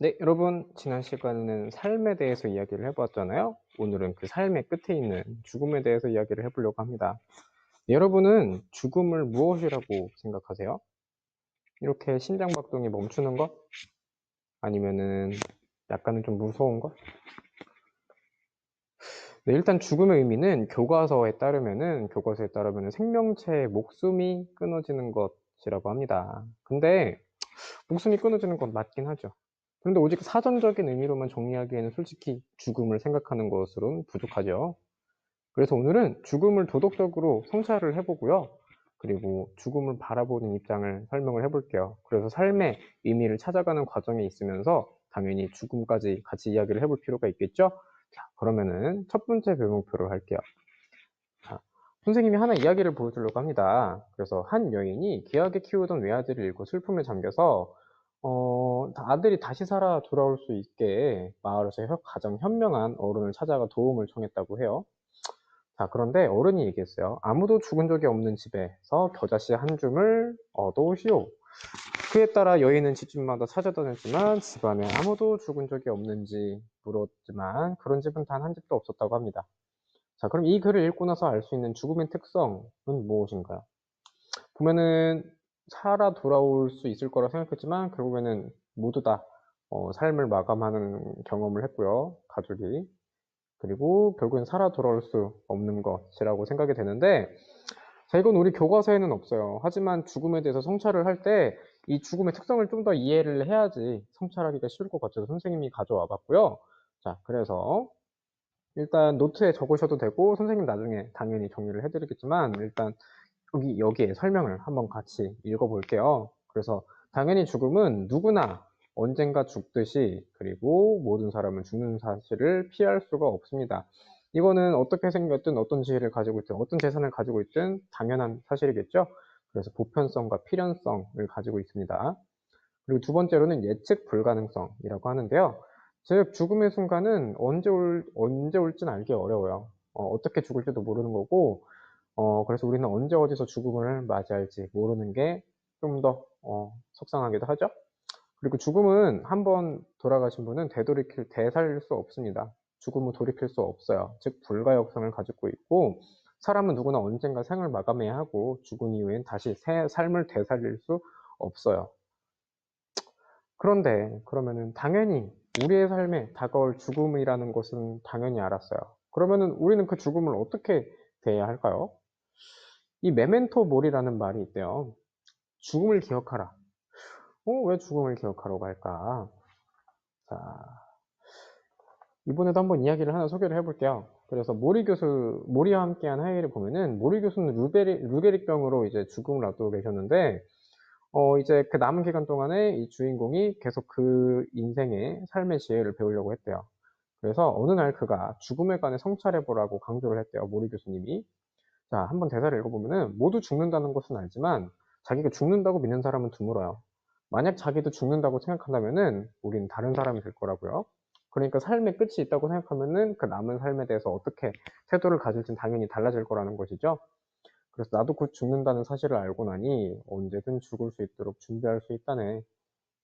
네, 여러분, 지난 시간에는 삶에 대해서 이야기를 해보았잖아요. 오늘은 그 삶의 끝에 있는 죽음에 대해서 이야기를 해보려고 합니다. 네, 여러분은 죽음을 무엇이라고 생각하세요? 이렇게 심장박동이 멈추는 것? 아니면은 약간은 좀 무서운 것? 네, 일단 죽음의 의미는 교과서에 따르면은, 교과서에 따르면은 생명체의 목숨이 끊어지는 것이라고 합니다. 근데, 목숨이 끊어지는 건 맞긴 하죠. 그런데 오직 사전적인 의미로만 정리하기에는 솔직히 죽음을 생각하는 것으로는 부족하죠. 그래서 오늘은 죽음을 도덕적으로 성찰을 해보고요. 그리고 죽음을 바라보는 입장을 설명을 해볼게요. 그래서 삶의 의미를 찾아가는 과정에 있으면서 당연히 죽음까지 같이 이야기를 해볼 필요가 있겠죠? 자, 그러면은 첫 번째 배목표를 할게요. 자, 선생님이 하나 이야기를 보여주려고 합니다. 그래서 한 여인이 귀하게 키우던 외아들을 잃고 슬픔에 잠겨서 어, 아들이 다시 살아 돌아올 수 있게 마을에서 혀- 가장 현명한 어른을 찾아가 도움을 청했다고 해요. 자, 그런데 어른이 얘기했어요. 아무도 죽은 적이 없는 집에서 겨자씨 한 줌을 얻어오시오. 그에 따라 여인은 집집마다 찾아다녔지만 집안에 아무도 죽은 적이 없는지 물었지만 그런 집은 단 한 집도 없었다고 합니다. 자, 그럼 이 글을 읽고 나서 알 수 있는 죽음의 특성은 무엇인가요? 보면은 살아 돌아올 수 있을 거라 생각했지만 결국에는 모두 다 어, 삶을 마감하는 경험을 했고요. 가족이. 그리고 결국엔 살아 돌아올 수 없는 것이라고 생각이 되는데 자, 이건 우리 교과서에는 없어요. 하지만 죽음에 대해서 성찰을 할 때 이 죽음의 특성을 좀 더 이해를 해야지 성찰하기가 쉬울 것 같아서 선생님이 가져와 봤고요. 자, 그래서 일단 노트에 적으셔도 되고 선생님 나중에 당연히 정리를 해드리겠지만 일단 여기 여기에 설명을 한번 같이 읽어볼게요. 그래서 당연히 죽음은 누구나 언젠가 죽듯이 그리고 모든 사람은 죽는 사실을 피할 수가 없습니다. 이거는 어떻게 생겼든 어떤 지혜를 가지고 있든 어떤 재산을 가지고 있든 당연한 사실이겠죠. 그래서 보편성과 필연성을 가지고 있습니다. 그리고 두 번째로는 예측 불가능성이라고 하는데요. 즉 죽음의 순간은 언제 올 언제 올지는 알기 어려워요. 어, 떻게 죽을지도 모르는 거고, 어, 그래서 우리는 언제 어디서 죽음을 맞이할지 모르는 게 좀더 어, 속상하기도 하죠. 그리고 죽음은 한번 돌아가신 분은 되돌이킬 되살릴 수 없습니다. 죽음은 돌이킬 수 없어요. 즉 불가 역성을 가지고 있고 사람은 누구나 언젠가 생을 마감해야 하고 죽은 이후엔 다시 새 삶을 되살릴 수 없어요. 그런데 그러면은 당연히 우리의 삶에 다가올 죽음이라는 것은 당연히 알았어요. 그러면은 우리는 그 죽음을 어떻게 대해야 할까요? 이 메멘토 모리라는 말이 있대요. 죽음을 기억하라. 어, 왜 죽음을 기억하라고 할까? 자, 이번에도 한번 이야기를 하나 소개를 해볼게요. 그래서 모리 교수, 모리와 함께한 하이를 보면은 모리 교수는 루베리, 루게릭병으로 이제 죽음을 앞두고 계셨는데 어, 이제 그 남은 기간 동안에 이 주인공이 계속 그 인생의 삶의 지혜를 배우려고 했대요. 그래서 어느 날 그가 죽음에 관해 성찰해보라고 강조를 했대요. 모리 교수님이. 자, 한번 대사를 읽어보면은 모두 죽는다는 것은 알지만 자기가 죽는다고 믿는 사람은 드물어요. 만약 자기도 죽는다고 생각한다면은 우린 다른 사람이 될 거라고요. 그러니까 삶의 끝이 있다고 생각하면은 그 남은 삶에 대해서 어떻게 태도를 가질진 당연히 달라질 거라는 것이죠. 그래서 나도 곧 죽는다는 사실을 알고 나니 언제든 죽을 수 있도록 준비할 수 있다네.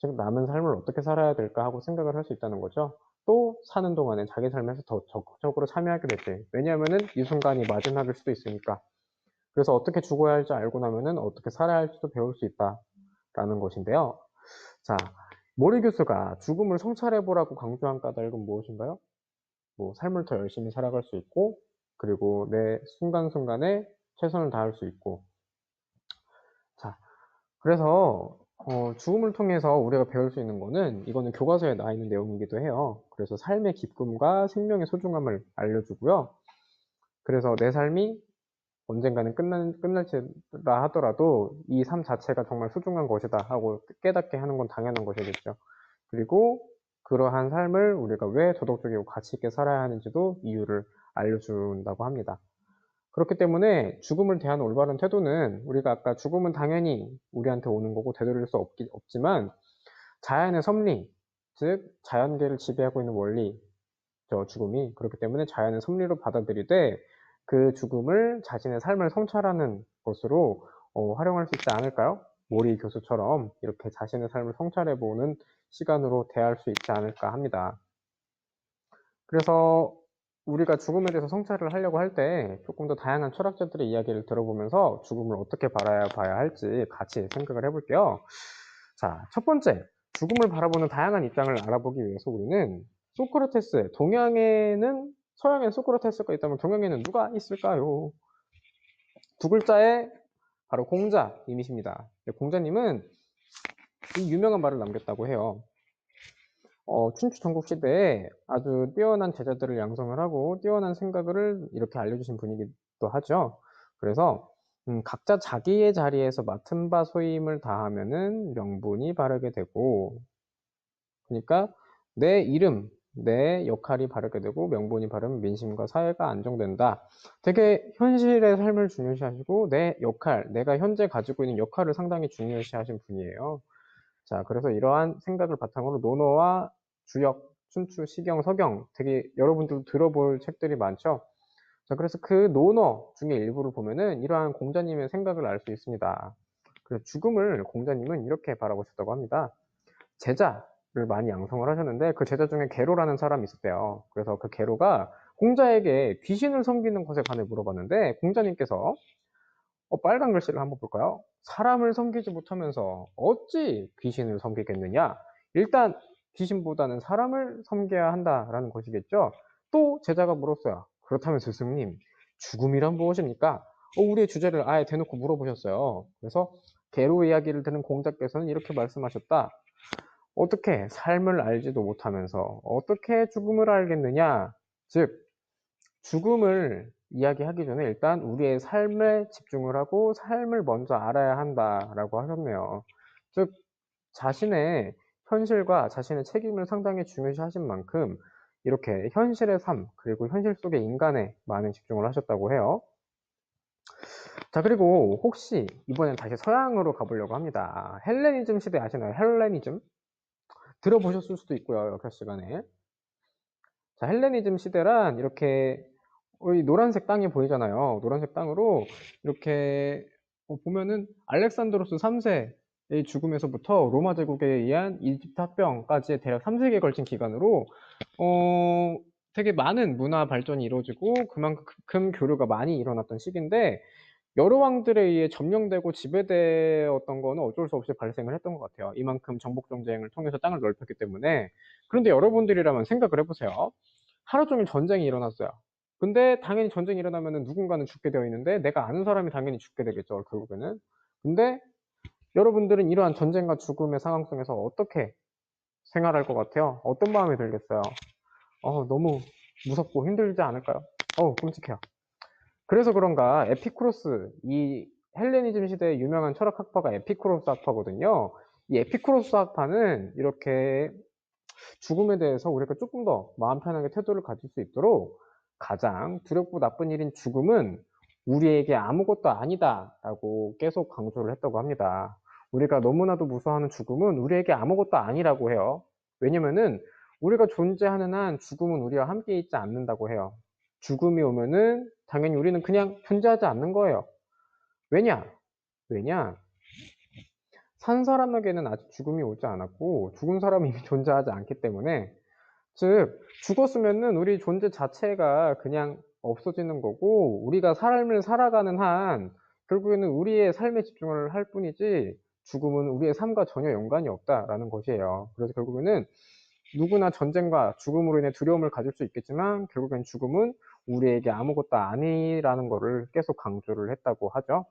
즉 남은 삶을 어떻게 살아야 될까 하고 생각을 할 수 있다는 거죠. 또 사는 동안에 자기 삶에서 더 적극적으로 참여하게 됐지. 왜냐하면은 이 순간이 마지막일 수도 있으니까. 그래서 어떻게 죽어야 할지 알고 나면은 어떻게 살아야 할지도 배울 수 있다라는 것인데요. 자, 모리 교수가 죽음을 성찰해보라고 강조한 까닭은 무엇인가요? 뭐 삶을 더 열심히 살아갈 수 있고 그리고 내 순간순간에 최선을 다할 수 있고 자 그래서 어, 죽음을 통해서 우리가 배울 수 있는 거는 이거는 교과서에 나와 있는 내용이기도 해요. 그래서 삶의 기쁨과 생명의 소중함을 알려주고요. 그래서 내 삶이 언젠가는 끝날, 끝날지라 하더라도 이 삶 자체가 정말 소중한 것이다 하고 깨닫게 하는 건 당연한 것이겠죠. 그리고 그러한 삶을 우리가 왜 도덕적이고 가치 있게 살아야 하는지도 이유를 알려준다고 합니다. 그렇기 때문에 죽음을 대한 올바른 태도는 우리가 아까 죽음은 당연히 우리한테 오는 거고 되돌릴 수 없기, 없지만 자연의 섭리, 즉 자연계를 지배하고 있는 원리, 저 죽음이 그렇기 때문에 자연의 섭리로 받아들이되 그 죽음을 자신의 삶을 성찰하는 것으로 어, 활용할 수 있지 않을까요? 모리 교수처럼 이렇게 자신의 삶을 성찰해보는 시간으로 대할 수 있지 않을까 합니다. 그래서 우리가 죽음에 대해서 성찰을 하려고 할 때 조금 더 다양한 철학자들의 이야기를 들어보면서 죽음을 어떻게 바라봐야 할지 같이 생각을 해볼게요. 자, 첫 번째, 죽음을 바라보는 다양한 입장을 알아보기 위해서 우리는 소크라테스, 동양에는 서양에 소크라테스가 있다면 동양에는 누가 있을까요? 두 글자에 바로 공자님이십니다. 공자님은 이 유명한 말을 남겼다고 해요. 어, 춘추 전국 시대에 아주 뛰어난 제자들을 양성을 하고 뛰어난 생각을 이렇게 알려주신 분이기도 하죠. 그래서 음, 각자 자기의 자리에서 맡은 바 소임을 다하면은 명분이 바르게 되고 그러니까 내 이름, 내 역할이 바르게 되고 명분이 바르면 민심과 사회가 안정된다. 되게 현실의 삶을 중요시하시고 내 역할, 내가 현재 가지고 있는 역할을 상당히 중요시하신 분이에요. 자, 그래서 이러한 생각을 바탕으로 논어와 주역, 춘추, 시경, 서경 되게 여러분들도 들어볼 책들이 많죠. 자, 그래서 그 논어 중에 일부를 보면은 이러한 공자님의 생각을 알 수 있습니다. 그래서 죽음을 공자님은 이렇게 바라보셨다고 합니다. 제자를 많이 양성을 하셨는데 그 제자 중에 게로라는 사람이 있었대요. 그래서 그 게로가 공자에게 귀신을 섬기는 것에 관해 물어봤는데 공자님께서 어, 빨간 글씨를 한번 볼까요? 사람을 섬기지 못하면서 어찌 귀신을 섬기겠느냐? 일단 귀신보다는 사람을 섬겨야 한다라는 것이겠죠. 또 제자가 물었어요. 그렇다면 스승님, 죽음이란 무엇입니까? 어, 우리의 주제를 아예 대놓고 물어보셨어요. 그래서 개로 이야기를 듣는 공자께서는 이렇게 말씀하셨다. 어떻게 삶을 알지도 못하면서 어떻게 죽음을 알겠느냐? 즉, 죽음을 이야기하기 전에 일단 우리의 삶에 집중을 하고 삶을 먼저 알아야 한다라고 하셨네요. 즉, 자신의 현실과 자신의 책임을 상당히 중요시 하신 만큼 이렇게 현실의 삶, 그리고 현실 속의 인간에 많은 집중을 하셨다고 해요. 자, 그리고 혹시 이번엔 다시 서양으로 가보려고 합니다. 헬레니즘 시대 아시나요? 헬레니즘? 들어보셨을 수도 있고요, 역사 시간에. 자, 헬레니즘 시대란 이렇게 이 노란색 땅이 보이잖아요. 노란색 땅으로 이렇게 어, 보면은 알렉산드로스 3세 의 죽음에서부터 로마 제국에 의한 이집트 합병까지 대략 3세기에 걸친 기간으로 어, 되게 많은 문화 발전이 이루어지고 그만큼 교류가 많이 일어났던 시기인데 여러 왕들에 의해 점령되고 지배되었던 거는 어쩔 수 없이 발생을 했던 것 같아요. 이만큼 정복 정쟁을 통해서 땅을 넓혔기 때문에. 그런데 여러분들이라면 생각을 해보세요. 하루 종일 전쟁이 일어났어요. 근데 당연히 전쟁이 일어나면 누군가는 죽게 되어 있는데 내가 아는 사람이 당연히 죽게 되겠죠. 결국에는. 근데 여러분들은 이러한 전쟁과 죽음의 상황 속에서 어떻게 생활할 것 같아요? 어떤 마음이 들겠어요? 어, 너무 무섭고 힘들지 않을까요? 어, 끔찍해요. 그래서 그런가 에피쿠로스, 이 헬레니즘 시대의 유명한 철학 학파가 에피쿠로스 학파거든요. 이 에피쿠로스 학파는 이렇게 죽음에 대해서 우리가 조금 더 마음 편하게 태도를 가질 수 있도록 가장 두렵고 나쁜 일인 죽음은 우리에게 아무것도 아니다 라고 계속 강조를 했다고 합니다. 우리가 너무나도 무서워하는 죽음은 우리에게 아무것도 아니라고 해요. 왜냐면은 우리가 존재하는 한 죽음은 우리와 함께 있지 않는다고 해요. 죽음이 오면은 당연히 우리는 그냥 존재하지 않는 거예요. 왜냐? 왜냐? 산 사람에게는 아직 죽음이 오지 않았고 죽은 사람이 이미 존재하지 않기 때문에 즉 죽었으면은 우리 존재 자체가 그냥 없어지는 거고 우리가 삶을 살아가는 한 결국에는 우리의 삶에 집중을 할 뿐이지 죽음은 우리의 삶과 전혀 연관이 없다라는 것이에요. 그래서 결국에는 누구나 전쟁과 죽음으로 인해 두려움을 가질 수 있겠지만 결국엔 죽음은 우리에게 아무것도 아니라는 것을 계속 강조를 했다고 하죠.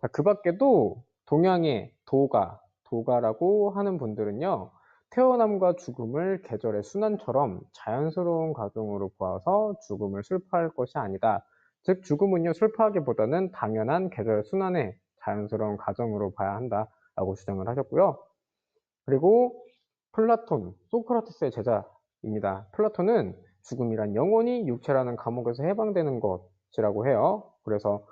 자, 그 밖에도 동양의 도가, 도가라고 하는 분들은요, 태어남과 죽음을 계절의 순환처럼 자연스러운 과정으로 보아서 죽음을 슬퍼할 것이 아니다. 즉, 죽음은요, 슬퍼하기보다는 당연한 계절의 순환의 자연스러운 과정으로 봐야 한다라고 주장을 하셨고요. 그리고 플라톤, 소크라테스의 제자입니다. 플라톤은 죽음이란 영혼이 육체라는 감옥에서 해방되는 것이라고 해요. 그래서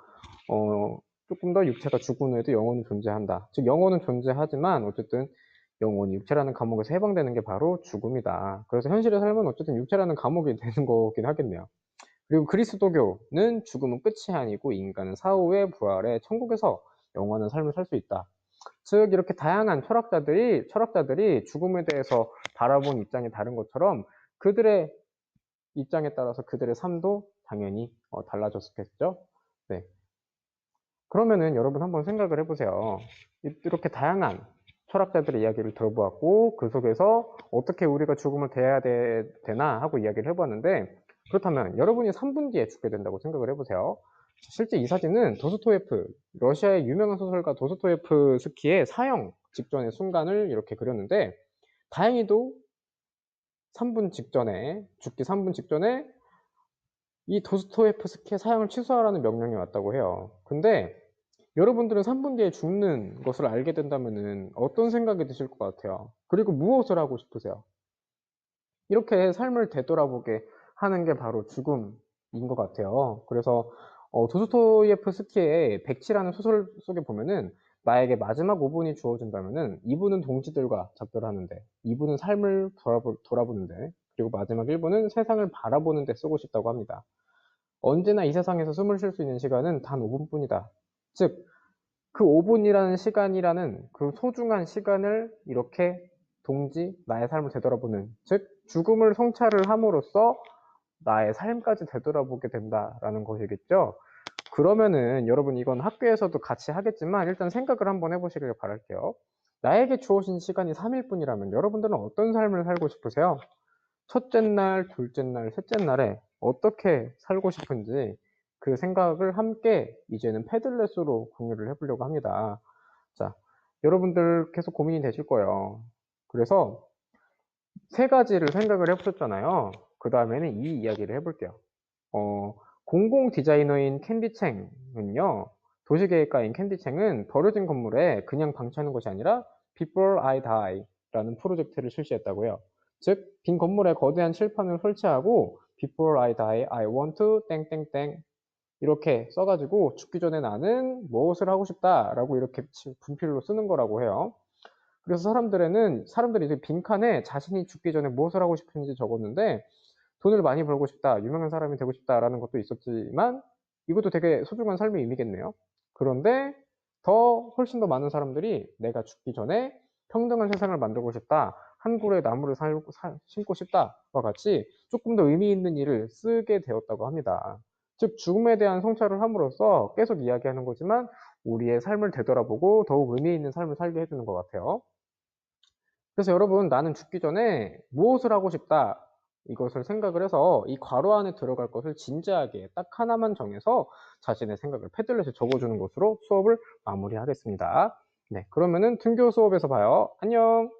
어, 조금 더 육체가 죽은 후에도 영혼은 존재한다. 즉 영혼은 존재하지만 어쨌든 영혼이 육체라는 감옥에서 해방되는 게 바로 죽음이다. 그래서 현실의 삶은 어쨌든 육체라는 감옥이 되는 거긴 하겠네요. 그리고 그리스도교는 죽음은 끝이 아니고 인간은 사후에 부활해 천국에서 영원한 삶을 살 수 있다. 즉 이렇게 다양한 철학자들이 철학자들이 죽음에 대해서 바라본 입장이 다른 것처럼 그들의 입장에 따라서 그들의 삶도 당연히 어, 달라졌겠죠. 네. 그러면은 여러분 한번 생각을 해보세요. 이- 이렇게 다양한 철학자들의 이야기를 들어보았고 그 속에서 어떻게 우리가 죽음을 대해야 되, 나 하고 이야기를 해보았는데 그렇다면 여러분이 3분 뒤에 죽게 된다고 생각을 해보세요. 실제 이 사진은 도스토예프 러시아의 유명한 소설가 도스토예프 스키의 사형 직전의 순간을 이렇게 그렸는데 다행히도 3분 직전에 죽기 3분 직전에 이 도스토예프스키의 사형을 취소하라는 명령이 왔다고 해요. 근데 여러분들은 3분 뒤에 죽는 것을 알게 된다면 어떤 생각이 드실 것 같아요? 그리고 무엇을 하고 싶으세요? 이렇게 삶을 되돌아보게 하는 게 바로 죽음인 것 같아요. 그래서 어, 도스토예프 스키의 백치라는 소설 속에 보면은 나에게 마지막 5분이 주어진다면은 2분은 동지들과 작별하는데 2분은 삶을 돌아보, 돌아보는데 그리고 마지막 1분은 세상을 바라보는 데 쓰고 싶다고 합니다. 언제나 이 세상에서 숨을 쉴 수 있는 시간은 단 5분뿐이다. 즉, 그 5분이라는 시간이라는 그 소중한 시간을 이렇게 동지, 나의 삶을 되돌아보는, 즉, 죽음을 성찰을 함으로써 나의 삶까지 되돌아보게 된다라는 것이겠죠. 그러면은 여러분 이건 학교에서도 같이 하겠지만 일단 생각을 한번 해보시길 바랄게요. 나에게 주어진 시간이 3일 뿐이라면 여러분들은 어떤 삶을 살고 싶으세요? 첫째 날, 둘째 날, 셋째 날에 어떻게 살고 싶은지 그 생각을 함께 이제는 패들렛으로 공유를 해보려고 합니다. 자, 여러분들 계속 고민이 되실 거예요. 그래서 세 가지를 생각을 해보셨잖아요. 그 다음에는 이 이야기를 해볼게요. 어, 공공 디자이너인 캔디챙은요, 도시계획가인 캔디챙은 버려진 건물에 그냥 방치하는 것이 아니라 Before I Die 라는 프로젝트를 실시했다고요. 즉, 빈 건물에 거대한 칠판을 설치하고 Before I die, I want to 땡땡땡 이렇게 써가지고 죽기 전에 나는 무엇을 하고 싶다라고 이렇게 분필로 쓰는 거라고 해요. 그래서 사람들에는 사람들이 이제 빈칸에 자신이 죽기 전에 무엇을 하고 싶은지 적었는데 돈을 많이 벌고 싶다, 유명한 사람이 되고 싶다라는 것도 있었지만 이것도 되게 소중한 삶의 의미겠네요. 그런데 더 훨씬 더 많은 사람들이 내가 죽기 전에 평등한 세상을 만들고 싶다, 한 그루의 나무를 살, 사, 심고 싶다와 같이 조금 더 의미 있는 일을 쓰게 되었다고 합니다. 즉 죽음에 대한 성찰을 함으로써 계속 이야기하는 거지만 우리의 삶을 되돌아보고 더욱 의미 있는 삶을 살게 해주는 것 같아요. 그래서 여러분 나는 죽기 전에 무엇을 하고 싶다 이것을 생각을 해서 이 괄호 안에 들어갈 것을 진지하게 딱 하나만 정해서 자신의 생각을 패들렛에 적어주는 것으로 수업을 마무리하겠습니다. 네, 그러면은 등교 수업에서 봐요. 안녕!